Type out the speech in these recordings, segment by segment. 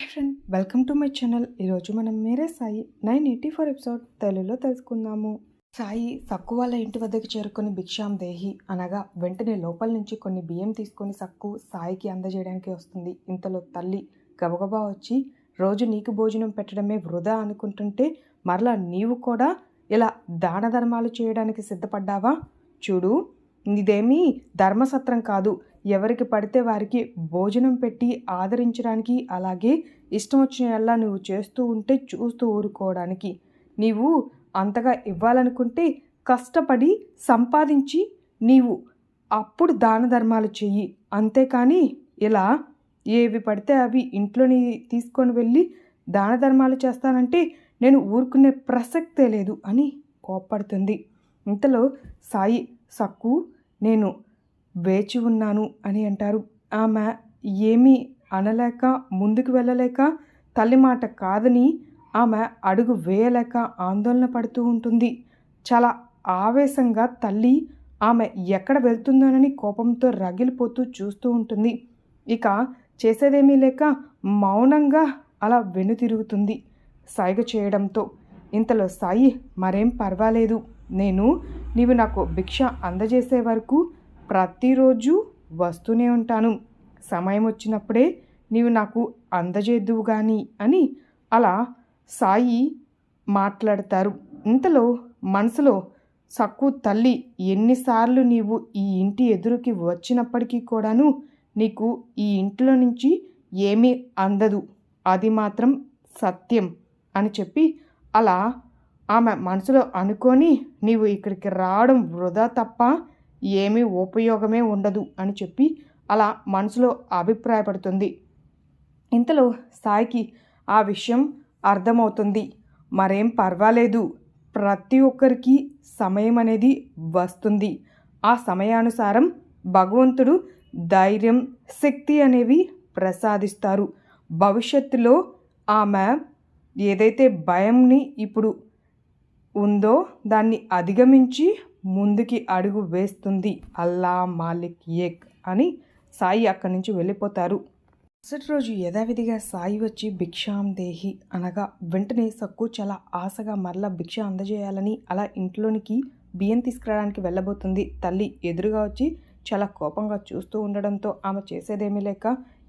Friend welcome to my channel. ఈరోజు మనం Mere Sai nine eighty four episode తెలుగులో తెలుసుకుందాము. సాయి సక్కు వాళ్ళ ఇంటి వద్దకు చేరుకుని భిక్షాం దేహి అనగా వెంటనే లోపల నుంచి కొన్ని బియ్యం తీసుకొని సక్కు సాయికి అందజేయడానికి వస్తుంది. ఇంతలో తల్లి గబగబా వచ్చి రోజు నీకు భోజనం పెట్టడమే వృధా అనుకుంటుంటే మరలా నీవు కూడా ఇలా దాన ధర్మాలు చేయడానికి సిద్ధపడ్డావా? చూడు ఇదేమీ ధర్మసత్రం కాదు. ఎవరికి పడితే వారికి భోజనం పెట్టి ఆదరించడానికి అలాగే ఇష్టం వచ్చినలా నువ్వు చేస్తూ ఉంటే చూస్తూ ఊరుకోవడానికి. నీవు అంతగా ఇవ్వాలనుకుంటే కష్టపడి సంపాదించి నీవు అప్పుడు దాన ధర్మాలు చెయ్యి. అంతేకాని ఇలా ఏవి పడితే అవి ఇంట్లోని తీసుకొని వెళ్ళి దాన ధర్మాలు చేస్తానంటే నేను ఊరుకునే ప్రసక్తే లేదు అని కోప్పడుతుంది. ఇంతలో సాయి సక్కు నేను వేచి ఉన్నాను అని అంటారు. ఆమె ఏమీ అనలేక ముందుకు వెళ్ళలేక తల్లి మాట కాదని ఆమె అడుగు వేయలేక ఆందోళన పడుతూ ఉంటుంది. చాలా ఆవేశంగా తల్లి ఆమె ఎక్కడ వెళ్తుందోనని కోపంతో రగిలిపోతూ చూస్తూ ఉంటుంది. ఇక చేసేదేమీ లేక మౌనంగా అలా వెనుతిరుగుతుంది సైగ చేయడంతో. ఇంతలో సాయి మరేం పర్వాలేదు నేను నీవు నాకు భిక్ష అందజేసే వరకు ప్రతిరోజు వస్తూనే ఉంటాను. సమయం వచ్చినప్పుడే నీవు నాకు అందజేద్దువు కానీ అని అలా సాయి మాట్లాడతారు. ఇంతలో మనసులో సక్కు తల్లి ఎన్నిసార్లు నీవు ఈ ఇంటి ఎదురుకి వచ్చినప్పటికీ కూడాను నీకు ఈ ఇంట్లో నుంచి ఏమీ అందదు. అది మాత్రం సత్యం అని చెప్పి అలా ఆమె మనసులో అనుకొని నీవు ఇక్కడికి రావడం వృధా తప్ప ఏమీ ఉపయోగమే ఉండదు అని చెప్పి అలా మనసులో అభిప్రాయపడుతుంది. ఇంతలో సాయికి ఆ విషయం అర్థమవుతుంది. మరేం పర్వాలేదు. ప్రతి ఒక్కరికి సమయం అనేది వస్తుంది. ఆ సమయానుసారం భగవంతుడు ధైర్యం శక్తి అనేవి ప్రసాదిస్తారు. భవిష్యత్తులో ఆమె ఏదైతే భయంని ఇప్పుడు ఉందో దాన్ని అధిగమించి ముందుకి అడుగు వేస్తుంది అల్లా మాలిక్ ఏక్ అని సాయి అక్కడి నుంచి వెళ్ళిపోతారు. మరుసటి రోజు యథావిధిగా సాయి వచ్చి భిక్షాం దేహి అనగా వెంటనే సక్కు చాలా ఆశగా మరలా భిక్ష అందజేయాలని అలా ఇంట్లోనికి బియ్యం తీసుకురావడానికి వెళ్ళబోతుంది. తల్లి ఎదురుగా వచ్చి చాలా కోపంగా చూస్తూ ఉండడంతో ఆమె చేసేదేమీ లేక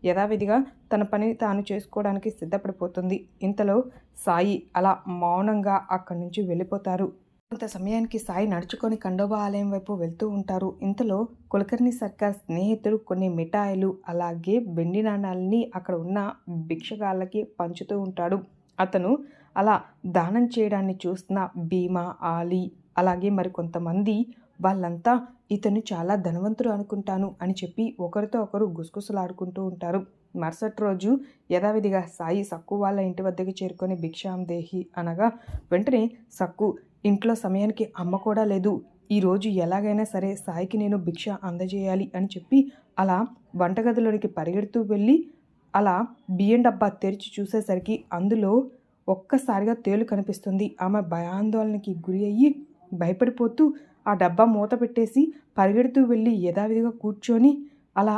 యథావిధిగా తన పని తాను చేసుకోవడానికి సిద్ధపడిపోతుంది. ఇంతలో సాయి అలా మౌనంగా అక్కడి నుంచి వెళ్ళిపోతారు. కొంత సమయానికి సాయి నడుచుకొని ఖండోబా ఆలయం వైపు వెళ్తూ ఉంటారు. ఇంతలో కులకర్ణి సర్కార్ స్నేహితుడు కొన్ని మిఠాయిలు అలాగే వెండి నాణాలని అక్కడ ఉన్న భిక్షగాళ్ళకి పంచుతూ ఉంటాడు. అతను అలా దానం చేయడాన్ని చూస్తున్న భీమా ఆలీ అలాగే మరి కొంతమంది వాళ్ళంతా ఇతను చాలా ధనవంతుడు అనుకుంటాను అని చెప్పి ఒకరితో ఒకరు గుసగుసలాడుకుంటూ ఉంటారు. మరుసటి రోజు యథావిధిగా సాయి సక్కు వాళ్ళ ఇంటి వద్దకు చేరుకొని భిక్షాం దేహి అనగా వెంటనే సక్కు ఇంట్లో సమయానికి అమ్మ కూడా లేదు. ఈరోజు ఎలాగైనా సరే సాయికి నేను భిక్ష అందజేయాలి అని చెప్పి అలా వంటగదిలోనికి పరిగెడుతూ వెళ్ళి అలా బియ్యం డబ్బా తెరిచి చూసేసరికి అందులో ఒక్కసారిగా తేలు కనిపిస్తుంది. ఆమె భయాందోళనకి గురి అయ్యి భయపడిపోతూ ఆ డబ్బా మూత పెట్టేసి పరిగెడుతూ వెళ్ళి యథావిధిగా కూర్చొని అలా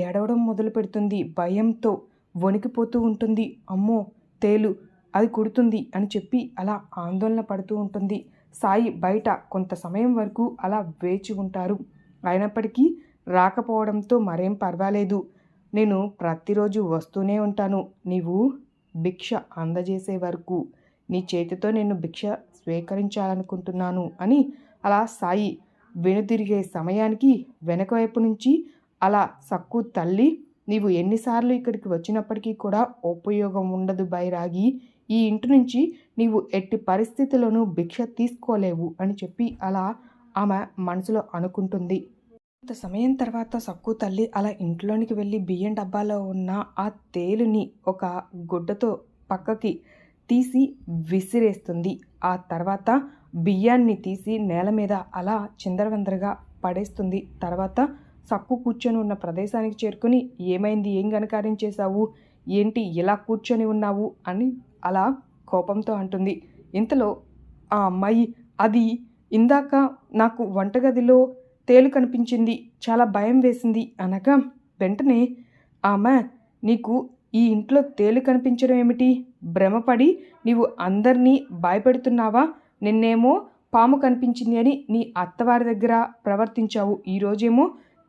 ఏడవడం మొదలు పెడుతుంది భయంతో వణికిపోతూ ఉంటుంది. అమ్మో తేలు అది కుడుతుంది అని చెప్పి అలా ఆందోళన పడుతూ ఉంటుంది. సాయి బయట కొంత సమయం వరకు అలా వేచి ఉంటారు. అయినప్పటికీ రాకపోవడంతో మరేం పర్వాలేదు. నేను ప్రతిరోజు వస్తూనే ఉంటాను. నీవు భిక్ష అందజేసే వరకు. నీ చేతితో నేను భిక్ష స్వీకరించాలనుకుంటున్నాను అని అలా సాయి వెనుతిరిగే సమయానికి వెనక వైపు నుంచి అలా సక్కు తల్లి నీవు ఎన్నిసార్లు ఇక్కడికి వచ్చినప్పటికీ కూడా ఉపయోగం ఉండదు బైరాగి. ఈ ఇంటి నుంచి నీవు ఎట్టి పరిస్థితుల్లోనూ భిక్ష తీసుకోలేవు అని చెప్పి అలా ఆమె మనసులో అనుకుంటుంది. కొంత సమయం తర్వాత సక్కు తల్లి అలా ఇంట్లోనికి వెళ్ళి బియ్యం డబ్బాలో ఉన్న ఆ తేలుని ఒక గుడ్డతో పక్కకి తీసి విసిరేస్తుంది. ఆ తర్వాత బియ్యాన్ని తీసి నేల మీద అలా చిందరవందరగా పడేస్తుంది. తర్వాత సక్కు కూర్చొని ఉన్న ప్రదేశానికి చేరుకుని ఏమైంది? ఏం గనకార్యం చేశావు? ఏంటి? ఇలా కూర్చొని ఉన్నావు? అని అలా కోపంతో అంటుంది. ఇంతలో ఆ అమ్మాయి అది ఇందాక నాకు వంటగదిలో తేలు కనిపించింది చాలా భయం వేసింది అనగా వెంటనే ఆమె నీకు ఈ ఇంట్లో తేలు కనిపించడం ఏమిటి? భ్రమపడి నీవు అందరినీ భయపెడుతున్నావా? నిన్నేమో పాము కనిపించింది అని నీ అత్తవారి దగ్గర ప్రవర్తించావు. ఈరోజేమో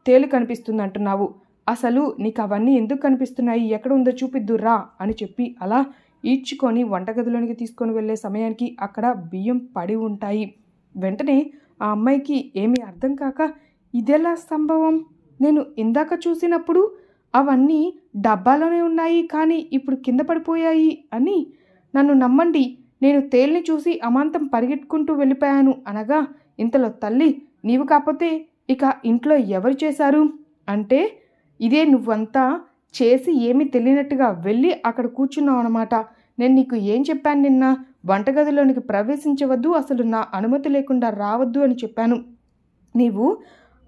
తేలు కనిపిస్తుంది అంటున్నావు అసలు నీకు అవన్నీ ఎందుకు కనిపిస్తున్నాయి? ఎక్కడ ఉందో చూపిద్దురా అని చెప్పి అలా ఈడ్చుకొని వంటగదిలోనికి తీసుకొని వెళ్ళే సమయానికి అక్కడ బియ్యం పడి ఉంటాయి. వెంటనే ఆ అమ్మాయికి ఏమీ అర్థం కాక ఇదెలా సంభవం? నేను ఇందాక చూసినప్పుడు అవన్నీ డబ్బాలోనే ఉన్నాయి కానీ ఇప్పుడు కింద పడిపోయాయి అని నన్ను నమ్మండి నేను తేలిని చూసి అమాంతం పరిగెట్టుకుంటూ వెళ్ళిపోయాను అనగా ఇంతలో తల్లి నీవు కాకపోతే ఇక ఇంట్లో ఎవరు చేశారు? అంటే ఇదే నువ్వంతా చేసి ఏమీ తెలియనట్టుగా వెళ్ళి అక్కడ కూర్చున్నావు అనమాట నేను నీకు ఏం చెప్పాను నిన్న? వంటగదిలోనికి ప్రవేశించవద్దు అసలు నా అనుమతి లేకుండా రావద్దు అని చెప్పాను. నీవు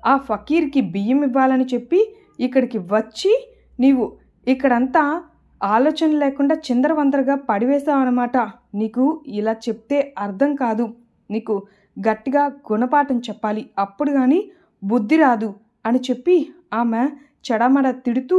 ఆ ఫకీర్కి బియ్యం ఇవ్వాలని చెప్పి ఇక్కడికి వచ్చి నీవు ఇక్కడంతా ఆలోచన లేకుండా చిందరవందరగా పడివేశావు అనమాట నీకు ఇలా చెప్తే అర్థం కాదు. నీకు గట్టిగా గుణపాఠం చెప్పాలి. అప్పుడు కానీ బుద్ధి రాదు అని చెప్పి ఆమె చెడమడ తిడుతూ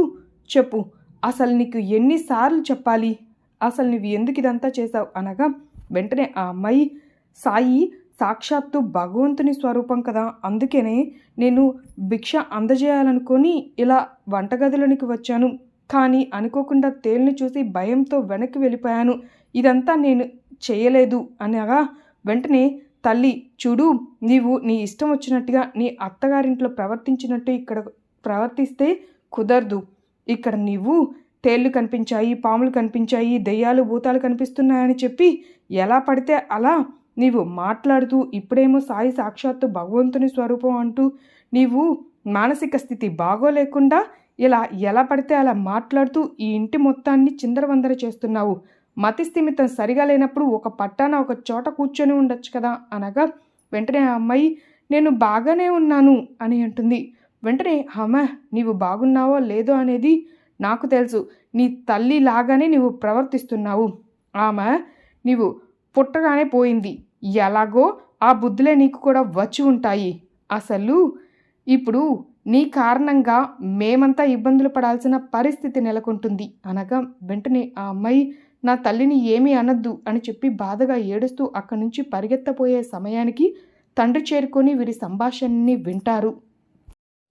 చెప్పు. అసలు నీకు ఎన్నిసార్లు చెప్పాలి? అసలు నువ్వు ఎందుకు ఇదంతా చేశావు? అనగా వెంటనే ఆ అమ్మాయి సాయి సాక్షాత్తు భగవంతుని స్వరూపం కదా. అందుకనే నేను భిక్ష అందజేయాలనుకొని ఇలా వంటగదిలోనికి వచ్చాను. కానీ అనుకోకుండా తేలిని చూసి భయంతో వెనక్కి వెళ్ళిపోయాను. ఇదంతా నేను చేయలేదు. అనగా వెంటనే తల్లి చూడు నీవు నీ ఇష్టం వచ్చినట్టుగా నీ అత్తగారింట్లో ప్రవర్తించినట్టు ఇక్కడ ప్రవర్తిస్తే కుదరదు. ఇక్కడ నీవు తేళ్ళు కనిపించాయి పాములు కనిపించాయి దెయ్యాలు భూతాలు కనిపిస్తున్నాయని చెప్పి ఎలా పడితే అలా నీవు మాట్లాడుతూ ఇప్పుడేమో సాయి సాక్షాత్తు భగవంతుని స్వరూపం అంటూ నీవు మానసిక స్థితి బాగోలేకుండా ఇలా ఎలా పడితే అలా మాట్లాడుతూ ఈ ఇంటి మొత్తాన్ని చిందరవందర చేస్తున్నావు. మతి స్థిమితం సరిగా లేనప్పుడు ఒక పట్టాన ఒక చోట కూర్చొని ఉండొచ్చు కదా అనగా వెంటనే ఆ అమ్మాయి నేను బాగానే ఉన్నాను అని అంటుంది. వెంటనే అమ్మ నీవు బాగున్నావో లేదో అనేది నాకు తెలుసు. నీ తల్లి లాగానే నీవు ప్రవర్తిస్తున్నావు. ఆమె నీవు పుట్టగానే పోయింది. ఎలాగో ఆ బుద్ధులే నీకు కూడా వచ్చి ఉంటాయి. అసలు ఇప్పుడు నీ కారణంగా మేమంతా ఇబ్బందులు పడాల్సిన పరిస్థితి నెలకొంటుంది. అనగా వెంటనే ఆ అమ్మాయి నా తల్లిని ఏమీ అనద్దు అని చెప్పి బాధగా ఏడుస్తూ అక్కడి నుంచి పరిగెత్తపోయే సమయానికి తండ్రి చేరుకొని వీరి సంభాషణని వింటారు.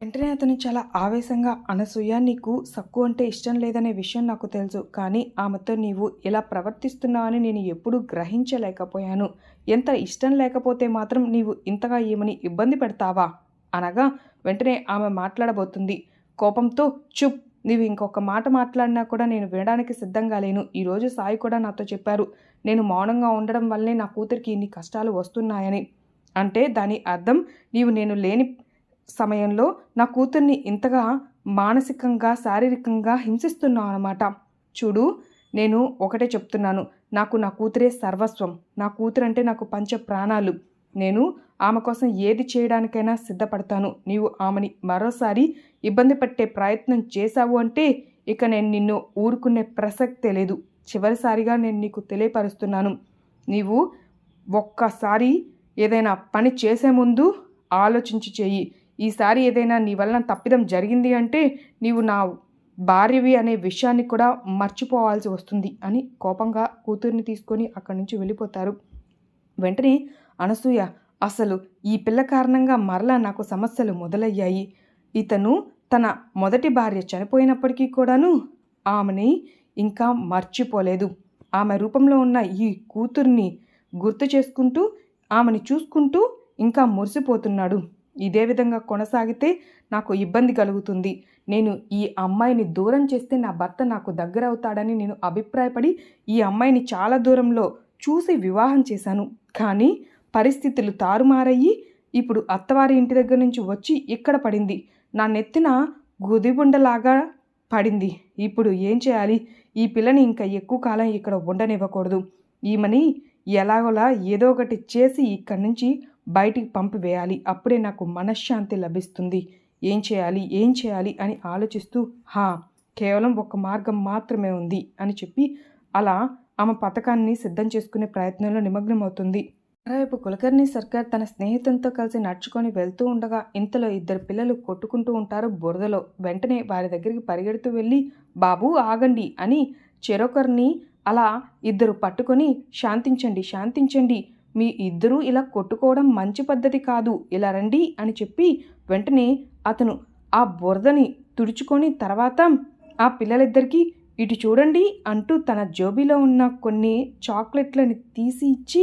వెంటనే అతను చాలా ఆవేశంగా అనసూయ నీకు సక్కు అంటే ఇష్టం లేదనే విషయం నాకు తెలుసు కానీ ఆమెతో నీవు ఇలా ప్రవర్తిస్తున్నావని నేను ఎప్పుడూ గ్రహించలేకపోయాను. ఎంత ఇష్టం లేకపోతే మాత్రం నీవు ఇంతగా ఏమని ఇబ్బంది పెడతావా? అనగా వెంటనే ఆమె మాట్లాడబోతుంది. కోపంతో చుప్! నీవు ఇంకొక మాట మాట్లాడినా కూడా నేను వినడానికి సిద్ధంగా లేను. ఈరోజు సాయి కూడా నాతో చెప్పారు. నేను మౌనంగా ఉండడం వల్లే నా కూతురికి ఇన్ని కష్టాలు వస్తున్నాయని. అంటే దాని అర్థం నీవు నేను లేని సమయంలో నా కూతుర్ని ఇంతగా మానసికంగా శారీరకంగా హింసిస్తున్నావు అనమాట చూడు నేను ఒకటే చెప్తున్నాను. నాకు నా కూతురే సర్వస్వం. నా కూతురు అంటే నాకు పంచ ప్రాణాలు. నేను ఆమె కోసం ఏది చేయడానికైనా సిద్ధపడతాను. నీవు ఆమెని మరోసారి ఇబ్బంది పెట్టే ప్రయత్నం చేశావు అంటే ఇక నేను నిన్ను ఊరుకునే ప్రసక్తే లేదు. చివరిసారిగా నేను నీకు తెలియపరుస్తున్నాను. నీవు ఒక్కసారి ఏదైనా పని చేసే ముందు ఆలోచించి చేయి. ఈసారి ఏదైనా నీ వలన తప్పిదం జరిగింది అంటే నీవు నా భార్యవి అనే విషయాన్ని కూడా మర్చిపోవాల్సి వస్తుంది అని కోపంగా కూతుర్ని తీసుకొని అక్కడి నుంచి వెళ్ళిపోతారు. వెంటనే అనసూయ అసలు ఈ పిల్ల కారణంగా మరలా నాకు సమస్యలు మొదలయ్యాయి. ఇతను తన మొదటి భార్య చనిపోయినప్పటికీ కూడాను ఆమెని ఇంకా మర్చిపోలేదు. ఆమె రూపంలో ఉన్న ఈ కూతుర్ని గుర్తు చేసుకుంటూ ఆమెని చూసుకుంటూ ఇంకా మురిసిపోతున్నాడు. ఇదే విధంగా కొనసాగితే నాకు ఇబ్బంది కలుగుతుంది. నేను ఈ అమ్మాయిని దూరం చేస్తే నా భర్త నాకు దగ్గర అవుతాడని నేను అభిప్రాయపడి ఈ అమ్మాయిని చాలా దూరంలో చూసి వివాహం చేశాను. కానీ పరిస్థితులు తారుమారయ్యి ఇప్పుడు అత్తవారి ఇంటి దగ్గర నుంచి వచ్చి ఇక్కడ పడింది. నా నెత్తిన గుదిబుండలాగా పడింది. ఇప్పుడు ఏం చేయాలి? ఈ పిల్లని ఇంకా ఎక్కువ కాలం ఇక్కడ ఉండనివ్వకూడదు. ఈమెని ఎలాగోలా ఏదో ఒకటి చేసి ఇక్కడి నుంచి బయటికి పంపివేయాలి. అప్పుడే నాకు మనశ్శాంతి లభిస్తుంది. ఏం చేయాలి? ఏం చేయాలి? అని ఆలోచిస్తూ హా కేవలం ఒక మార్గం మాత్రమే ఉంది అని చెప్పి అలా ఆమె పథకాన్ని సిద్ధం చేసుకునే ప్రయత్నంలో నిమగ్నమవుతుంది. మరోవైపు కులకర్ణి సర్కార్ తన స్నేహితులతో కలిసి నడుచుకొని వెళ్తూ ఉండగా ఇంతలో ఇద్దరు పిల్లలు కొట్టుకుంటూ ఉంటారు బురదలో. వెంటనే వారి దగ్గరికి పరిగెడుతూ వెళ్ళి బాబు ఆగండి అని చెరొకరిని అలా ఇద్దరు పట్టుకొని శాంతించండి శాంతించండి మీ ఇద్దరూ ఇలా కొట్టుకోవడం మంచి పద్ధతి కాదు ఇలా రండి అని చెప్పి వెంటనే అతను ఆ బురదని తుడుచుకొని తర్వాత ఆ పిల్లలిద్దరికీ ఇటు చూడండి అంటూ తన జోబీలో ఉన్న కొన్ని చాక్లెట్లని తీసి ఇచ్చి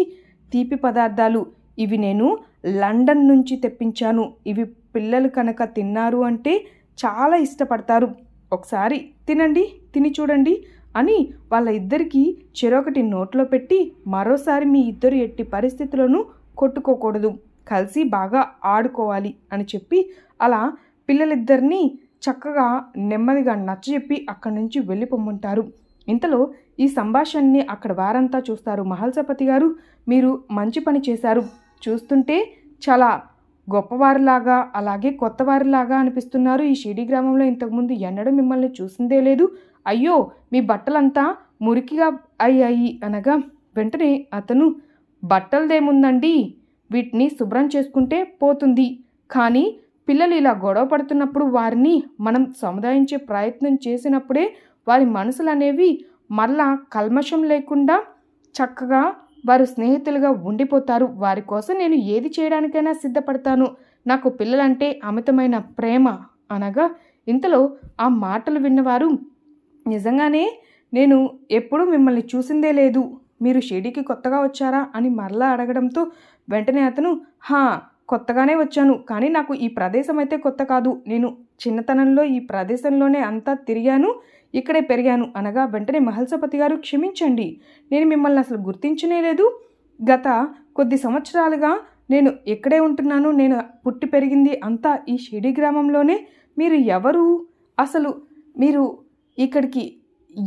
తీపి పదార్థాలు ఇవి నేను లండన్ నుంచి తెప్పించాను ఇవి పిల్లలు కనుక తిన్నారు అంటే చాలా ఇష్టపడతారు. ఒకసారి తినండి తిని చూడండి అని వాళ్ళ ఇద్దరికీ చెరొకటి నోట్లో పెట్టి మరోసారి మీ ఇద్దరు ఎట్టి పరిస్థితులను కొట్టుకోకూడదు. కలిసి బాగా ఆడుకోవాలి అని చెప్పి అలా పిల్లలిద్దరినీ చక్కగా నెమ్మదిగా నచ్చజెప్పి అక్కడి నుంచి వెళ్ళిపోమ్మంటారు. ఇంతలో ఈ సంభాషణని అక్కడ వారంతా చూస్తారు మహల్సపతి గారు. మీరు మంచి పని చేశారు. చూస్తుంటే చాలా గొప్పవారిలాగా అలాగే కొత్తవారిలాగా అనిపిస్తున్నారు. ఈ షిడి గ్రామంలో ఇంతకుముందు ఎన్నడూ మిమ్మల్ని చూసిందే లేదు. అయ్యో మీ బట్టలంతా మురికిగా అయ్యాయి అనగా వెంటనే అతను బట్టలదేముందండి? వీటిని శుభ్రం చేసుకుంటే పోతుంది. కానీ పిల్లలు ఇలా గొడవ పడుతున్నప్పుడు వారిని మనం సముదాయించే ప్రయత్నం చేసినప్పుడే వారి మనసులు అనేవి మళ్ళా కల్మషం లేకుండా చక్కగా వారు స్నేహితులుగా ఉండిపోతారు. వారి కోసం నేను ఏది చేయడానికైనా సిద్ధపడతాను. నాకు పిల్లలంటే అమితమైన ప్రేమ అనగా ఇంతలో ఆ మాటలు విన్నవారు నిజంగానే నేను ఎప్పుడూ మిమ్మల్ని చూసిందే లేదు. మీరు షిరిడీకి కొత్తగా వచ్చారా? అని మరలా అడగడంతో వెంటనే అతను హా కొత్తగానే వచ్చాను. కానీ నాకు ఈ ప్రదేశం అయితే కొత్త కాదు. నేను చిన్నతనంలో ఈ ప్రదేశంలోనే అంతా తిరిగాను. ఇక్కడే పెరిగాను అనగా వెంటనే మహల్సపతి గారు క్షమించండి. నేను మిమ్మల్ని అసలు గుర్తించనే లేదు. గత కొద్ది సంవత్సరాలుగా నేను ఎక్కడే ఉంటున్నాను. నేను పుట్టి పెరిగింది అంతా ఈ షిడి గ్రామంలోనే. మీరు ఎవరు? అసలు మీరు ఇక్కడికి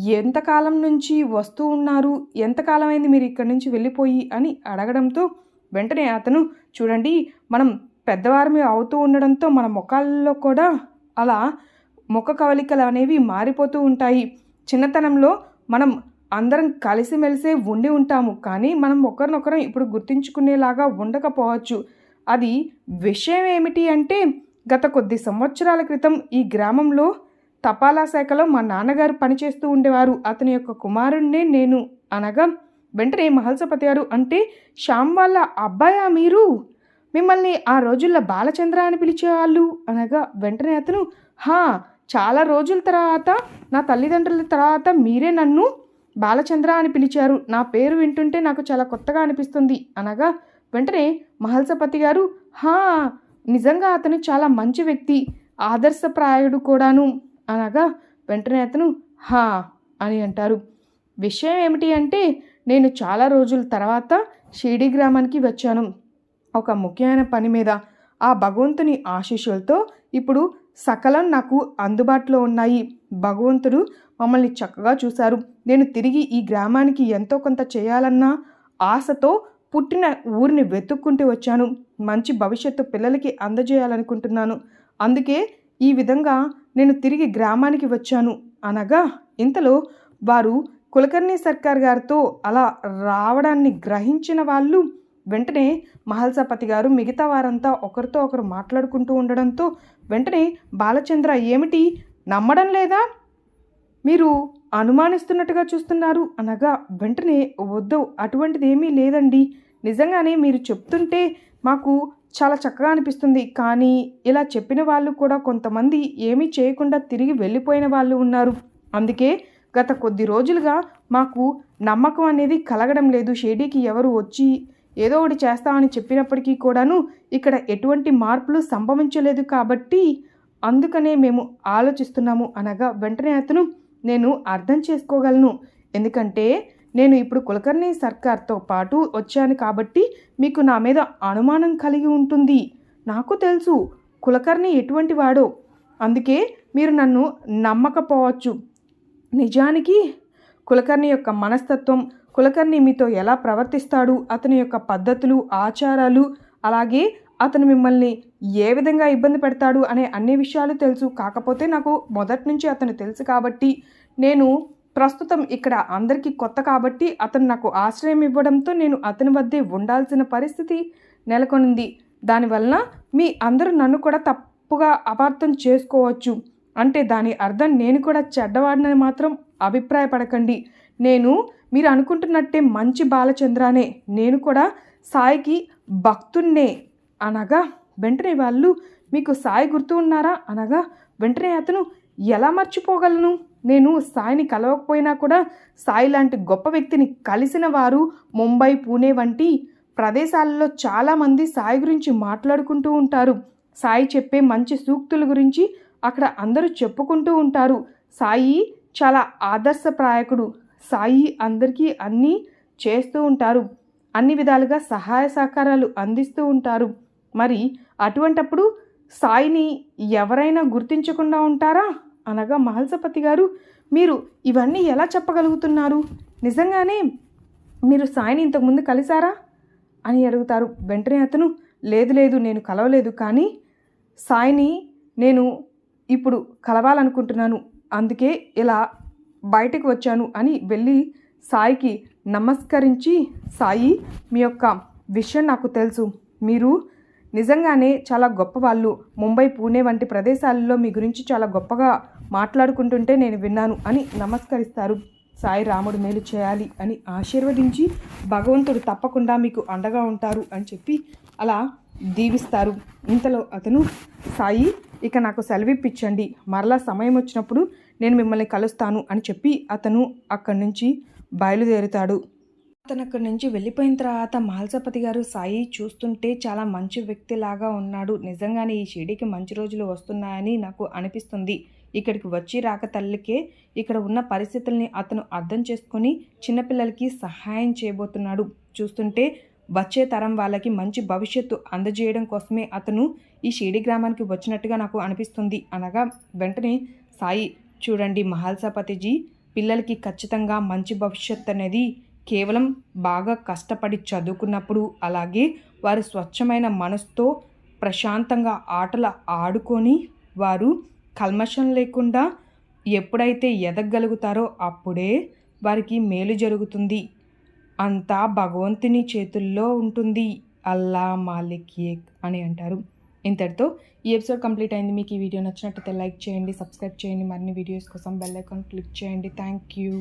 ఎంతకాలం నుంచి వస్తూ ఉన్నారు? ఎంతకాలమైంది మీరు ఇక్కడి నుంచి వెళ్ళిపోయి? అని అడగడంతో వెంటనే అతను చూడండి మనం పెద్దవారమే అవుతూ ఉండడంతో మన ముఖాల్లో కూడా అలా ముఖ కవలికలు అనేవి మారిపోతూ ఉంటాయి. చిన్నతనంలో మనం అందరం కలిసిమెలిసే ఉండి ఉంటాము. కానీ మనం ఒకరినొకరం ఇప్పుడు గుర్తించుకునేలాగా ఉండకపోవచ్చు. అది విషయం ఏమిటి అంటే గత కొద్ది సంవత్సరాల క్రితం ఈ గ్రామంలో తపాలా శాఖలో మా నాన్నగారు పనిచేస్తూ ఉండేవారు. అతని యొక్క కుమారుణ్ణే నేను అనగా వెంటనే మహల్సపతి గారు అంటే శ్యామ్ వాళ్ళ అబ్బాయా మీరు? మిమ్మల్ని ఆ రోజుల్లో బాలచంద్ర అని పిలిచేవాళ్ళు అనగా వెంటనే అతను హా చాలా రోజుల తర్వాత నా తల్లిదండ్రుల తర్వాత మీరే నన్ను బాలచంద్ర అని పిలిచారు. నా పేరు వింటుంటే నాకు చాలా కొత్తగా అనిపిస్తుంది. అనగా వెంటనే మహల్సపతి గారు హా నిజంగా అతను చాలా మంచి వ్యక్తి. ఆదర్శప్రాయుడు కూడాను. అనగా వెంటనే అతను హా అని అంటారు. విషయం ఏమిటి అంటే నేను చాలా రోజుల తర్వాత షిరిడి గ్రామానికి వచ్చాను. ఒక ముఖ్యమైన పని మీద ఆ భగవంతుని ఆశీస్సులతో ఇప్పుడు సకలం నాకు అందుబాటులో ఉన్నాయి. భగవంతుడు మమ్మల్ని చక్కగా చూశారు. నేను తిరిగి ఈ గ్రామానికి ఎంతో కొంత చేయాలన్న ఆశతో పుట్టిన ఊరిని వెతుక్కుంటూ వచ్చాను. మంచి భవిష్యత్తు పిల్లలకి అందజేయాలనుకుంటున్నాను. అందుకే ఈ విధంగా నేను తిరిగి గ్రామానికి వచ్చాను. అనగా ఇంతలో వారు కులకర్ణి సర్కార్ గారితో అలా రావడాన్ని గ్రహించిన వాళ్ళు వెంటనే మహల్సపతి గారు మిగతా వారంతా ఒకరితో ఒకరు మాట్లాడుకుంటూ ఉండడంతో వెంటనే బాలచంద్ర ఏమిటి? నమ్మడం లేదా? మీరు అనుమానిస్తున్నట్టుగా చూస్తున్నారు అనగా వెంటనే వద్దు అటువంటిది ఏమీ లేదండి. నిజంగానే మీరు చెప్తుంటే మాకు చాలా చక్కగా అనిపిస్తుంది. కానీ ఇలా చెప్పిన వాళ్ళు కూడా కొంతమంది ఏమీ చేయకుండా తిరిగి వెళ్ళిపోయిన వాళ్ళు ఉన్నారు. అందుకే గత కొద్ది రోజులుగా మాకు నమ్మకం అనేది కలగడం లేదు. షేడీకి ఎవరు వచ్చి ఏదో ఒకటి చేస్తామని చెప్పినప్పటికీ కూడాను ఇక్కడ ఎటువంటి మార్పులు సంభవించలేదు కాబట్టి అందుకనే మేము ఆలోచిస్తున్నాము అనగా వెంటనే అతను నేను అర్థం చేసుకోగలను. ఎందుకంటే నేను ఇప్పుడు కులకర్ణి సర్కార్తో పాటు వచ్చాను కాబట్టి మీకు నా మీద అనుమానం కలిగి ఉంటుంది. నాకు తెలుసు కులకర్ణి ఎటువంటి వాడో. అందుకే మీరు నన్ను నమ్మకపోవచ్చు. నిజానికి కులకర్ణి యొక్క మనస్తత్వం కులకర్ణి మీతో ఎలా ప్రవర్తిస్తాడు అతని యొక్క పద్ధతులు ఆచారాలు అలాగే అతను మిమ్మల్ని ఏ విధంగా ఇబ్బంది పెడతాడు అనే అన్ని విషయాలు తెలుసు. కాకపోతే నాకు మొదటి నుంచి అతను తెలుసు కాబట్టి నేను ప్రస్తుతం ఇక్కడ అందరికీ కొత్త కాబట్టి అతను నాకు ఆశ్రయం ఇవ్వడంతో నేను అతని వద్దే ఉండాల్సిన పరిస్థితి నెలకొనింది. దానివలన మీ అందరూ నన్ను కూడా తప్పుగా అపార్థం చేసుకోవచ్చు. అంటే దాని అర్థం నేను కూడా చెడ్డవాడినని మాత్రం అభిప్రాయపడకండి. నేను మీరు అనుకుంటున్నట్టే మంచి బాలచంద్రానే నేను కూడా సాయికి భక్తున్నే అనగా వెంటనే వాళ్ళు మీకు సాయి గుర్తు ఉన్నారా అనగా వెంటనే అతను ఎలా మర్చిపోగలను? నేను సాయిని కలవకపోయినా కూడా సాయి లాంటి గొప్ప వ్యక్తిని కలిసిన వారు ముంబై పూణే వంటి ప్రదేశాలలో చాలామంది సాయి గురించి మాట్లాడుకుంటూ ఉంటారు. సాయి చెప్పే మంచి సూక్తుల గురించి అక్కడ అందరూ చెప్పుకుంటూ ఉంటారు. సాయి చాలా ఆదర్శప్రాయకుడు. సాయి అందరికీ అన్నీ చేస్తూ ఉంటారు. అన్ని విధాలుగా సహాయ సహకారాలు అందిస్తూ ఉంటారు. మరి అటువంటప్పుడు సాయిని ఎవరైనా గుర్తించకుండా ఉంటారా? అనగా మహల్సపతి గారు మీరు ఇవన్నీ ఎలా చెప్పగలుగుతున్నారు? నిజంగానే మీరు సాయిని ఇంతకుముందు కలిశారా? అని అడుగుతారు. వెంటనే అతను లేదు లేదు నేను కలవలేదు కానీ సాయిని నేను ఇప్పుడు కలవాలనుకుంటున్నాను. అందుకే ఇలా బయటకు వచ్చాను అని వెళ్ళి సాయికి నమస్కరించి సాయి మీ యొక్క విషయం నాకు తెలుసు. మీరు నిజంగానే చాలా గొప్పవాళ్ళు. ముంబై పూణే వంటి ప్రదేశాలలో మీ గురించి చాలా గొప్పగా మాట్లాడుకుంటుంటే నేను విన్నాను అని నమస్కరిస్తారు. సాయి రాముడు మేలు చేయాలి అని ఆశీర్వదించి భగవంతుడు తప్పకుండా మీకు అండగా ఉంటారు అని చెప్పి అలా దీవిస్తారు. ఇంతలో అతను సాయి ఇక నాకు సెలవిప్పించండి మరలా సమయం వచ్చినప్పుడు నేను మిమ్మల్ని కలుస్తాను అని చెప్పి అతను అక్కడి నుంచి బయలుదేరుతాడు. అతను అక్కడి నుంచి వెళ్ళిపోయిన తర్వాత మాల్సపతి గారు సాయి చూస్తుంటే చాలా మంచి వ్యక్తిలాగా ఉన్నాడు. నిజంగానే ఈ షిడికి మంచి రోజులు వస్తున్నాయని నాకు అనిపిస్తుంది. ఇక్కడికి వచ్చి రాక తల్లికే ఇక్కడ ఉన్న పరిస్థితుల్ని అతను అర్థం చేసుకొని చిన్నపిల్లలకి సహాయం చేయబోతున్నాడు. చూస్తుంటే వచ్చే తరం వాళ్ళకి మంచి భవిష్యత్తు అందజేయడం కోసమే అతను ఈ షిరిడి గ్రామానికి వచ్చినట్టుగా నాకు అనిపిస్తుంది. అనగా వెంటనే సాయి చూడండి మహాల్సాపతిజీ పిల్లలకి ఖచ్చితంగా మంచి భవిష్యత్తు అనేది కేవలం బాగా కష్టపడి చదువుకున్నప్పుడు అలాగే వారు స్వచ్ఛమైన మనసుతో ప్రశాంతంగా ఆటలు ఆడుకొని వారు కల్మషం లేకుండా ఎప్పుడైతే ఎదగలుగుతారో అప్పుడే వారికి మేలు జరుగుతుంది. అంతా భగవంతుని చేతుల్లో ఉంటుంది. అల్లా మాలిక్ ఏక్ అని అంటారు. ఇంతటితో ఈ ఎపిసోడ్ కంప్లీట్ అయింది. మీకు ఈ వీడియో నచ్చినట్లయితే లైక్ చేయండి సబ్స్క్రైబ్ చేయండి. మరిన్ని వీడియోస్ కోసం బెల్ ఐకాన్ క్లిక్ చేయండి. Thank you.